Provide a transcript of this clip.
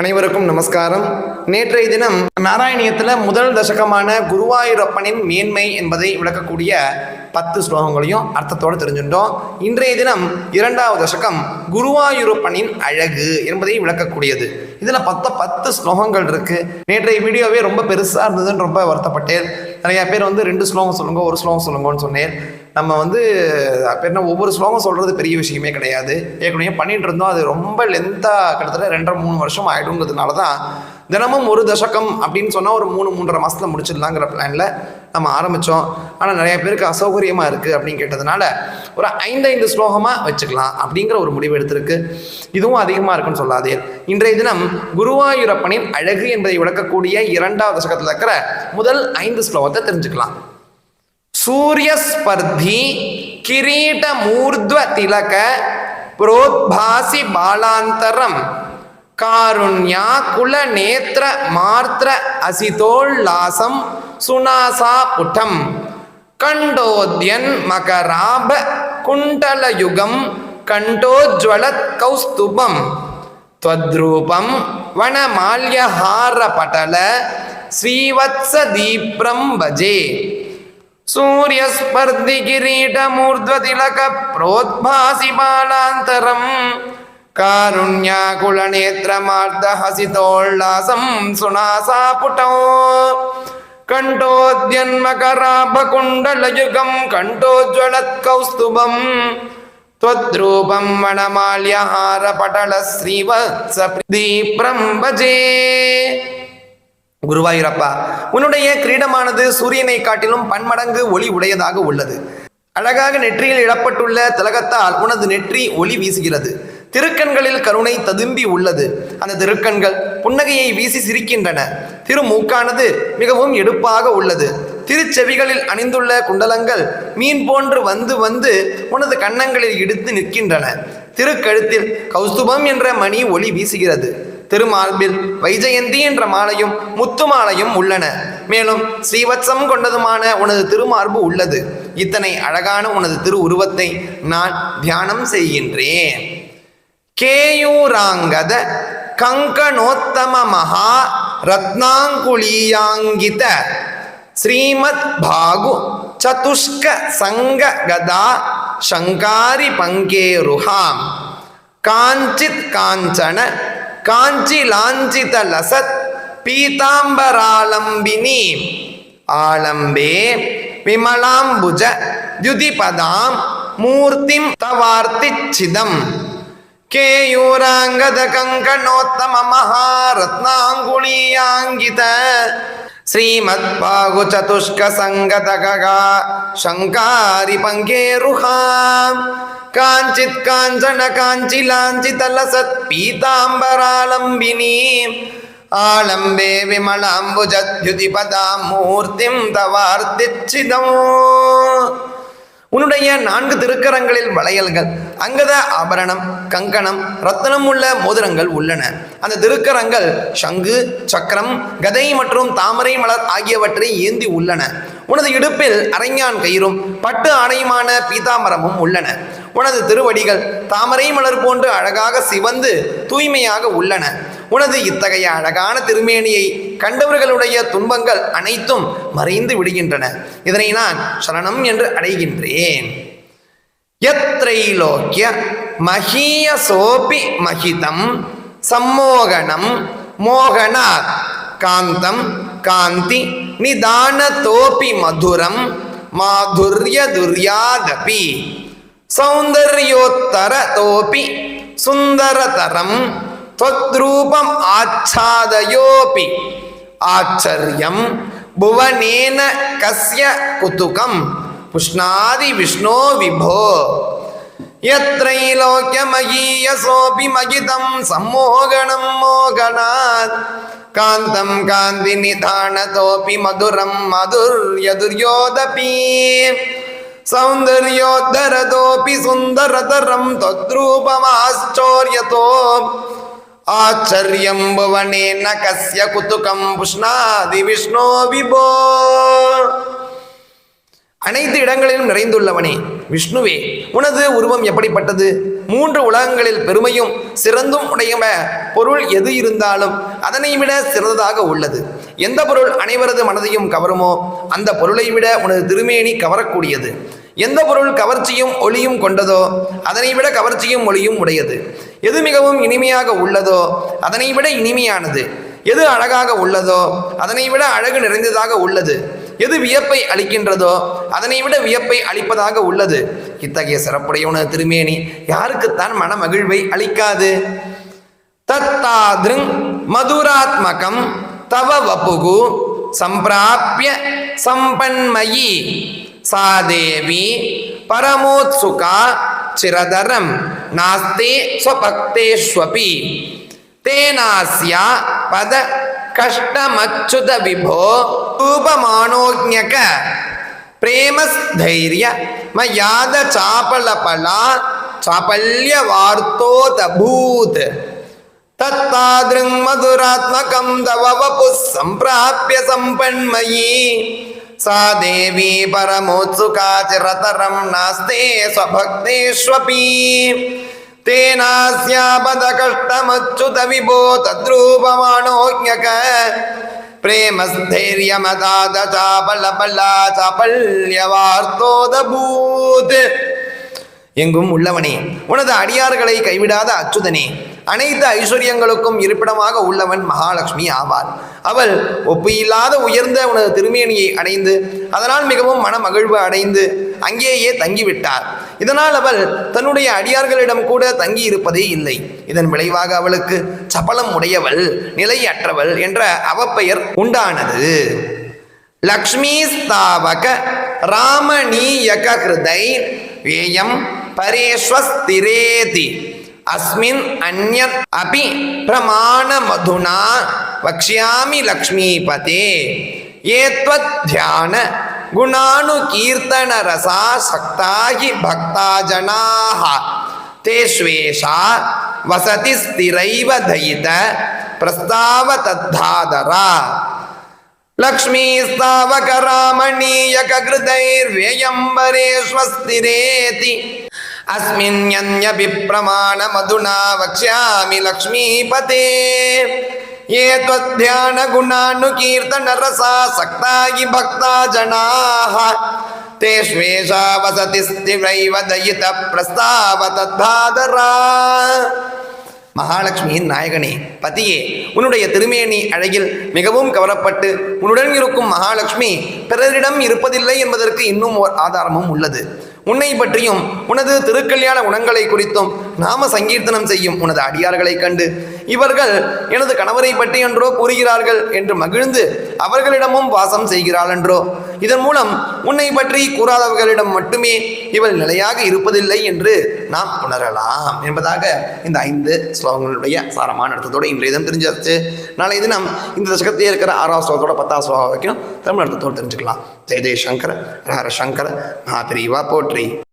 அனைவருக்கும் நமஸ்காரம். நேற்றைய தினம் நாராயணியத்தில் முதல் தசகமான குருவாயூரப்பனின் மேன்மை என்பதை விளக்கக்கூடிய பத்து ஸ்லோகங்களையும் அர்த்தத்தோடு தெரிஞ்சுட்டோம். இன்றைய தினம் இரண்டாவது தசகம் குருவாயூரப்பனின் அழகு என்பதை விளக்கக்கூடியது. இதில் பத்த பத்து ஸ்லோகங்கள் இருக்குது நேற்றைய வீடியோவே ரொம்ப பெருசாக இருந்ததுன்னு ரொம்ப வருத்தப்பட்டேன். நிறைய பேர் வந்து ரெண்டு ஸ்லோகம் சொல்லுங்க ஒரு ஸ்லோகம் சொல்லுங்கன்னு சொன்னேன். நம்ம வந்து அப்ப என்ன ஒவ்வொரு ஸ்லோகம் சொல்கிறது பெரிய விஷயமே கிடையாது. ஏற்கனவே பண்ணிட்டு இருந்தோம். அது ரொம்ப லென்த்தாக கிட்டத்தட்ட ரெண்டரை மூணு வருஷம் ஆயிடுங்கிறதுனால தான் தினமும் ஒரு தசகம் அப்படின்னு சொன்னால் ஒரு மூணு மூன்றரை மாதத்தில் முடிச்சிடலாங்கிற பிளானில் நம்ம ஆரம்பித்தோம் ஆனால் நிறைய பேருக்கு அசௌகரியமாக இருக்குது அப்படின்னு கேட்டதுனால ஒரு ஐந்து ஐந்து ஸ்லோகமாக வச்சுக்கலாம் அப்படிங்கிற ஒரு முடிவு எடுத்திருக்கு. இதுவும் அதிகமாக இருக்குன்னு சொல்லாதே. இன்றைய தினம் குருவாயூரப்பனின் அழகு என்பதை விளக்கக்கூடிய இரண்டாவது தசகத்தில் இருக்கிற முதல் ஐந்து ஸ்லோகத்தை தெரிஞ்சுக்கலாம். சூரியஸ்பர்தி கிரீட மூர்த்வ திலக புரோத்பாசி பாலாந்தரம் காருண்யா குல நேத்திர மார்த்திர அசிதோல்லாசம் சுனாசா புட்டம் கண்டோத்யன் மகராப குண்டலயுகம் கண்டோஜ்வலத் கௌஸ்துபம் त्वद्रूपं वनमाल्यहारपटल श्रीवत्सदीप्रं भजे सूर्यस्पर्धिकिरीटमूर्ध्वतिलक प्रोद्भासि बालान्तरं कारुण्याकुलनेत्रमार्दहसितोल्लासं सुनासापुटौ कण्ठोद्यन्मकराभकुण्डलयुगं कण्ठोज्ज्वलत्कौस्तुभम् त्वद्रूपं वनमाल्यहारपटलश्रीवत्सदीप्रं भजे குருவாயூரப்பா உன்னுடைய கிரீடமானது சூரியனை காட்டிலும் பன்மடங்கு ஒளி உடையதாக உள்ளது அழகாக நெற்றியில் இடப்பட்டுள்ள திலகத்தால் உனது நெற்றி ஒளி வீசுகிறது திருக்கண்களில் கருணை ததும்பி உள்ளது. அந்த திருக்கண்கள் புன்னகையை வீசி சிரிக்கின்றன. திருமூக்கானது மிகவும் எடுப்பாக உள்ளது. திருச்செவிகளில் அணிந்துள்ள குண்டலங்கள் மீன் போன்று வந்து வந்து உனது கன்னங்களில் இடித்து நிற்கின்றன. திருக்கழுத்தில் கௌஸ்துபம் என்ற மணி ஒளி வீசுகிறது. திருமார்பில் வைஜெயந்தி என்ற மாலையும் முத்து மாலையும் உள்ளன. மேலும் ஸ்ரீவத்சம் கொண்டதுமான உனது திருமார்பு உள்ளது. இத்தனை அழகான உனது திரு உருவத்தை நான் தியானம் செய்கின்றேன். கேயூராங்கத கங்கணோத்தம மகா ரத்னாங்குலியாங்கித ஸ்ரீமத் பாகு சதுஷ்க சங்க கதா சங்காரி பங்கேருஹாம் காஞ்சித் காஞ்சன காஞ்சி லாஞ்சித லசத் பீதாம்பராலம்பினி. ஆலம்பே விமலாம்புஜ த்யுதிபதாம் மூர்த்திம் தவார்த்திச்சிதம் கேயூராங்கத கங்கணோத்தம மகாரத்னாங்குளியாங்கித ஸ்ரீமத் பாகு சதுஷ்க சங்கதகா சங்காரி பங்கேருஹாம் காஞ்சித் காஞ்சன காஞ்சி லாஞ்சித லசத் பீதாம்பராலம்பினி ஆலம்பே விமலாம்புஜத்யுதிபதாம் மூர்த்திம் தவார்த்திச்சிதம் உன்னுடைய நான்கு திருக்கரங்களில் வளையல்கள். அங்கத ஆபரணம் கங்கணம் ரத்தனம் உள்ள மோதிரங்கள் உள்ளன. அந்த திருக்கரங்கள் சங்கு சக்கரம் கதை மற்றும் தாமரை மலர் ஆகியவற்றை ஏந்தி உள்ளன. உனது இடுப்பில் அரைஞான் கயிறும் பட்டு ஆணையுமான பீதாமரமும் உள்ளன. உனது திருவடிகள் தாமரை மலர் போன்று அழகாக சிவந்து தூய்மையாக உள்ளன. உனது இத்தகைய அழகான திருமேனியை கண்டவர்களுடைய துன்பங்கள் அனைத்தும் மறைந்து விடுகின்றன இதனை நான் சரணம் என்று அடைகின்றேன் யத்ரைலோக்கிய மகீய சோபி மகிதம் சம்மோகனம் மோகனாத் காந்தம் காந்தி நிதான தோபி மதுரம் மாதுர்ய துர்யாதபி சௌந்தர்யோத்தர தோபி சுந்தரதரம் त्वद्रूपम् आच्छादयोऽपि आश्चर्यं भुवनेन कस्य कुतुकं पुष्णादि विष्णो विभो यत्रैलोक्यमयीयसोऽपि मगितं सम्मोगनं मोगनात् कान्तं कान्तिनिधानतोऽपि मधुरं मधुर्यदुर्योदपि सौन्दर्योद्धरतोऽपि सुन्दरतरं त्वद्रूपमाश्चर्यतो ஆச்சரியம் புவனேன கஸ்ய குத்துகம் புஷ்ணாதி விஷ்ணு விபோ. அனைத்து இடங்களிலும் நிறைந்துள்ளவனே விஷ்ணுவே உனது உருவம் எப்படிப்பட்டது? மூன்று உலகங்களில் பெருமையும் சிறந்தும் உடைய பொருள் எது இருந்தாலும் அதனை விட சிறந்ததாக உள்ளது. எந்த பொருள் அனைவரது மனதையும் கவருமோ அந்த பொருளை விட உனது திருமேனி கவரக்கூடியது. எந்த பொருள் கவர்ச்சியும் ஒளியும் கொண்டதோ அதனை விட கவர்ச்சியும் ஒளியும் உடையது. எது மிகவும் இனிமையாக உள்ளதோ அதனை விட இனிமையானது. எது அழகாக உள்ளதோ அதனை விட அழகு நிறைந்ததாக உள்ளது. எது வியப்பை அளிக்கின்றதோ அதனை விட வியப்பை அளிப்பதாக உள்ளது. இத்தகைய சிறப்புடைய திருமேனி யாருக்குத்தான் மன மகிழ்வை அளிக்காது. தத்தாதிருங் மதுராத்மகம் தவ வபுகு சம்பிராபிய சம்பன்மயி சாதேவி பரமோத்சுகா சிரதரம். நாஸ்தே ஸ்வபக்தேஷ்வபி தேனாஸ்ய பத கஷ்டமச்சுத விபோ ரூபமானோஜக பிரேமஸ்தைரிய மயாத சாபலபலா சாபல்ய வார்த்தோதபூத் தத்தாதிருங் மதுராத்மகம் தவ வபுஸ் சம்பிராப்பிய சம்பன்மயி सा देवी परमोत्सुका चिरतरं नास्ते स्वभक्तेष्वपि तेनास्यापदकष्टमच्युत विभो तद्रूपमाणोज्ञक प्रेमस्थैर्यमदाद चापलपला चापल्यवार्तोदभूत् எங்கும் உள்ளவனே உனது அடியார்களை கைவிடாத அச்சுதனே அனைத்து ஐஸ்வர்யங்களுக்கும் இருப்பிடமாக உள்ளவன் மகாலட்சுமி ஆவார் அவள் ஒப்பியில்லாத உயர்ந்த உனது திருமேனியை அடைந்து அதனால் மிகவும் மன மகிழ்வு அடைந்து அங்கேயே தங்கிவிட்டார் இதனால் அவள் தன்னுடைய அடியார்களிடம் கூட தங்கி இருப்பதே இல்லை. இதன் விளைவாக அவளுக்கு சபலம் உடையவள் நிலையற்றவள் என்ற அவப்பெயர் உண்டானது. லக்ஷ்மி ஸ்தாவக ராமணீயக ஹிருதை வேயம் பரேஸ்வஸ்திரேதி அஸ்மின் அந்யத் அபி பிரமாண மதுனா வக்ஷாமி லக்ஷ்மிபதே ஏத்வத் தியான குணானு கீர்த்தன ரசா சக்தாகி பக்தா ஜனாக தேஷ்வேஷா வசதி ஸ்திரைவ தயித பிரஸ்தாவ தத்தாதரா லக்ஷ்மீஸ்தாவகராமணீயககிருதைர்வியம்பரே ஸ்வஸ்திரேதி प्रमाणमधुना वक्ष्यामि लक्ष्मीपते ये त्वध्यानगुणानुकीर्तनरसा सक्ता हि भक्ता जनाः तेष्वेषा वसति स्थिरैव दयितः प्रस्ताव तद्धादरा மகாலட்சுமியின் நாயகனே பதியே உன்னுடைய திருமேனி அழகில் மிகவும் கவரப்பட்டு உன்னுடன் இருக்கும் மகாலட்சுமி பிறரிடம் இருப்பதில்லை என்பதற்கு இன்னும் ஓர் ஆதாரமும் உள்ளது. உன்னை பற்றியும் உனது திருக்கல்யாண குணங்களை குறித்தும் நாம சங்கீர்த்தனம் செய்யும் உனது அடியார்களைக் கண்டு இவர்கள் எனது கணவரை பற்றி என்றோ கூறுகிறார்கள் என்று மகிழ்ந்து அவர்களிடமும் வாசம் செய்கிறாள் என்றோ. இதன் மூலம் உன்னை பற்றி கூறாதவர்களிடம் மட்டுமே இவள் நிலையாக இருப்பதில்லை என்று நாம் உணரலாம் என்பதாக இந்த ஐந்து ஸ்லோகங்களுடைய சாரமான அர்த்தத்தோடு இன்றைய தினம் தெரிஞ்சாச்சு. நாளை தினம் இந்த தசகத்திலே இருக்கிற ஆறாம் ஸ்லோகத்தோட பத்தாம் ஸ்லோகம் வரைக்கும் தமிழ் அர்த்தத்தோடு தெரிஞ்சுக்கலாம். ஜெய ஜெய சங்கர ஹர சங்கர மகாபிரிவா போற்றி.